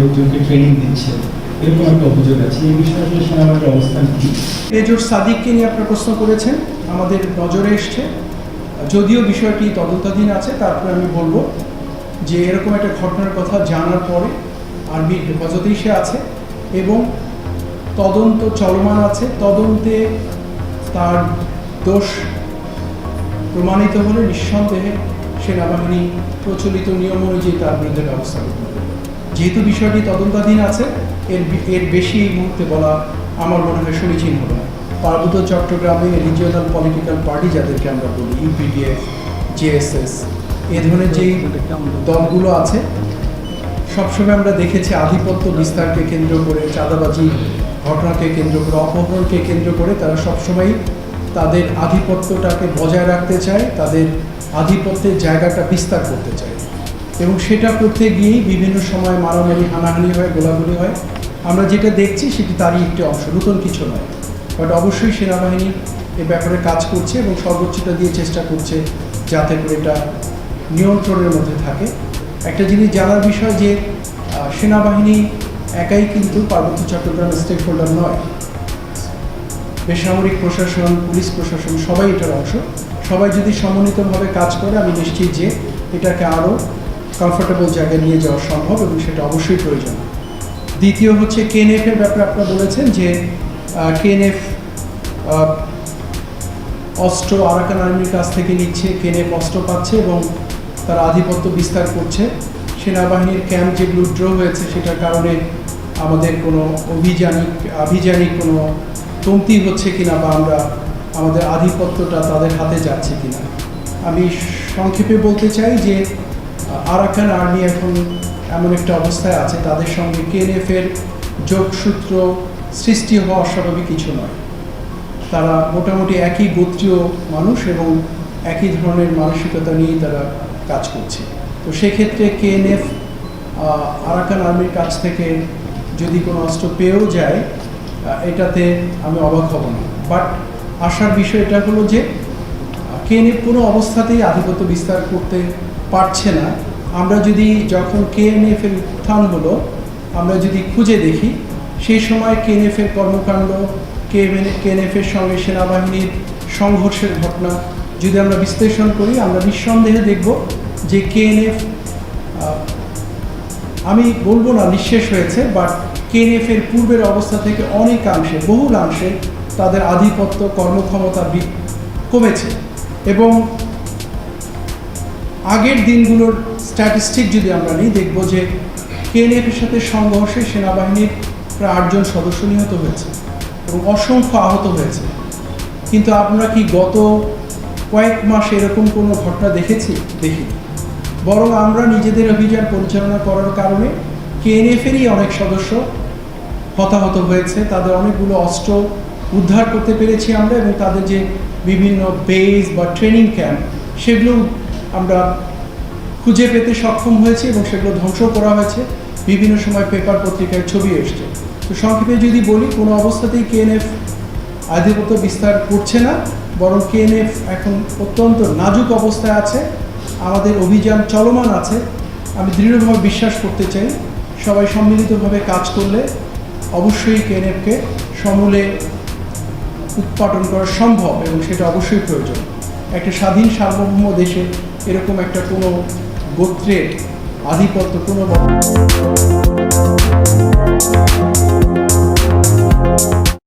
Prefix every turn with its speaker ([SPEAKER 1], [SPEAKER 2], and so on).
[SPEAKER 1] লোকজনকে ট্রেনিং দিচ্ছে। এরকম একটা অভিযোগ আছে। এই বিষয়ে আসলে অবস্থান কি?
[SPEAKER 2] সাদিককে নিয়ে আপনার প্রশ্ন করেছেন। আমাদের নজরে এসছে। যদিও বিষয়টি তদন্তাধীন আছে, তারপরে আমি বলব যে এরকম একটা ঘটনার কথা জানার পরে আর্মির হেফাজতেই সে আছে এবং তদন্ত চলমান আছে। তদন্তে তার দোষ প্রমাণিত হলে নিঃসন্দেহে সেনাবাহিনী প্রচলিত নিয়ম অনুযায়ী তার বিরুদ্ধে ব্যবস্থা যেহেতু বিষয়টি তদন্তাধীন আছে, এর এর বেশি এই মুহূর্তে বলা আমার মনে হয় সমীচীন হবে না। পার্বত্য চট্টগ্রামে রিজিওনাল পলিটিক্যাল পার্টি যাদেরকে আমরা বলি, ইউপিডিএফ, জেএসএস, এ ধরনের যেই দলগুলো আছে, সবসময় আমরা দেখেছি আধিপত্য বিস্তারকে কেন্দ্র করে, চাঁদাবাজি ঘটনাকে কেন্দ্র করে, অপহরণকে কেন্দ্র করে, তারা সবসময় তাদের আধিপত্যটাকে বজায় রাখতে চায়, তাদের আধিপত্যের জায়গাটা বিস্তার করতে চায়। এবং সেটা করতে গিয়েই বিভিন্ন সময় মারামারি, হানাহানি হয়, গোলাগুলি হয়। আমরা যেটা দেখছি সেটি তারই একটি অংশ, নতুন কিছু নয়। বাট অবশ্যই সেনাবাহিনী এ ব্যাপারে কাজ করছে এবং সর্বোচ্চটা দিয়ে চেষ্টা করছে যাতে করে এটা নিয়ন্ত্রণের মধ্যে থাকে। একটা জিনিস জানার বিষয় যে সেনাবাহিনী একাই কিন্তু পার্বত্য চট্টগ্রাম স্টেক হোল্ডার নয়। বেসামরিক প্রশাসন, পুলিশ প্রশাসন, সবাই এটার অংশ। সবাই যদি সমন্বিতভাবে কাজ করে, আমি নিশ্চিত যে এটাকে আরও কমফোর্টেবল জায়গায় নিয়ে যাওয়া সম্ভব এবং সেটা অবশ্যই প্রয়োজন। দ্বিতীয় হচ্ছে কেএনএফ এর ব্যাপারে আপনারা বলেছেন যে কেএনএফ অস্ত্র আরাকান আর্মির কাছ থেকে নিচ্ছে কেএনএফ অস্ত্র পাচ্ছে এবং তারা আধিপত্য বিস্তার করছে। সেনাবাহিনীর ক্যাম্প যেগুলো ড্র হয়েছে সেটার কারণে আমাদের কোনো অভিযানিক, আভিযানিক কোনো কমতি হচ্ছে কিনা বা আমরা আমাদের আধিপত্যটা তাদের হাতে যাচ্ছে কিনা। আমি সংক্ষেপে বলতে চাই যে আরাকান আর্মি এখন এমন একটা অবস্থায় আছে, তাদের সঙ্গে কেএনএফ এর যোগসূত্র সৃষ্টি হওয়া অস্বাভাবিক কিছু নয়। তারা মোটামুটি একই গোত্রীয় মানুষ এবং একই ধরনের মানসিকতা নিয়েই তারা কাজ করছে। তো সেক্ষেত্রে কেএনএফ আরাকান আর্মির কাছ থেকে যদি কোনো অস্ত্র পেয়েও যায় এটাতে আমি অবাক হব না। বাট আসার বিষয় এটা হলো যে কেএনএফ কোনো অবস্থাতেই আধিপত্য বিস্তার করতে পারছে না। আমরা যদি যখন কেএনএফ এর উত্থান হলো আমরা যদি খুঁজে দেখি, সেই সময় কেএনএফ এর কর্মকাণ্ড কেএনএফ এর সঙ্গে সেনাবাহিনীর সংঘর্ষের ঘটনা যদি আমরা বিশ্লেষণ করি, আমরা নিঃসন্দেহে দেখব যে কেএনএফ আমি বলব না নিঃশেষ হয়েছে বাট কেএনএফ এর পূর্বের অবস্থা থেকে অনেকাংশে বহুলাংশে তাদের আধিপত্য কর্মক্ষমতা কমেছে। এবং আগের দিনগুলোর স্ট্যাটিস্টিক যদি আমরা নিই, দেখব যে কেএনএফ এর সাথে সংঘর্ষে সেনাবাহিনীর প্রায় আটজন সদস্য নিহত হয়েছে এবং অসংখ্য আহত হয়েছে। কিন্তু আমরা কি গত কয়েক মাস এরকম কোনো ঘটনা দেখেছি? দেখি। বরং আমরা নিজেদের অভিযান পরিচালনা করার কারণে কেএনএফেরই অনেক সদস্য হতাহত হয়েছে। তাদের অনেকগুলো অস্ত্র উদ্ধার করতে পেরেছি আমরা এবং তাদের যে বিভিন্ন বেস বা ট্রেনিং ক্যাম্প সেগুলো আমরা খুঁজে পেতে সক্ষম হয়েছে এবং সেগুলো ধ্বংস করা হয়েছে। বিভিন্ন সময় পেপার পত্রিকায় ছবি এসছে। তো সংক্ষেপে যদি বলি, কোনো অবস্থাতেই কেএনএফ আধিপত্য বিস্তার করছে না, বরং কেএনএফ এখন অত্যন্ত নাজুক অবস্থায় আছে। আমাদের অভিযান চলমান আছে। আমি দৃঢ়ভাবে বিশ্বাস করতে চাই, সবাই সম্মিলিতভাবে কাজ করলে অবশ্যই কেএনএফকে সমূলে উৎপাদন করা সম্ভব এবং সেটা অবশ্যই প্রয়োজন। একটা স্বাধীন সার্বভৌম দেশে এরকম একটা কোনো গোত্রের আধিপত্য, কোনো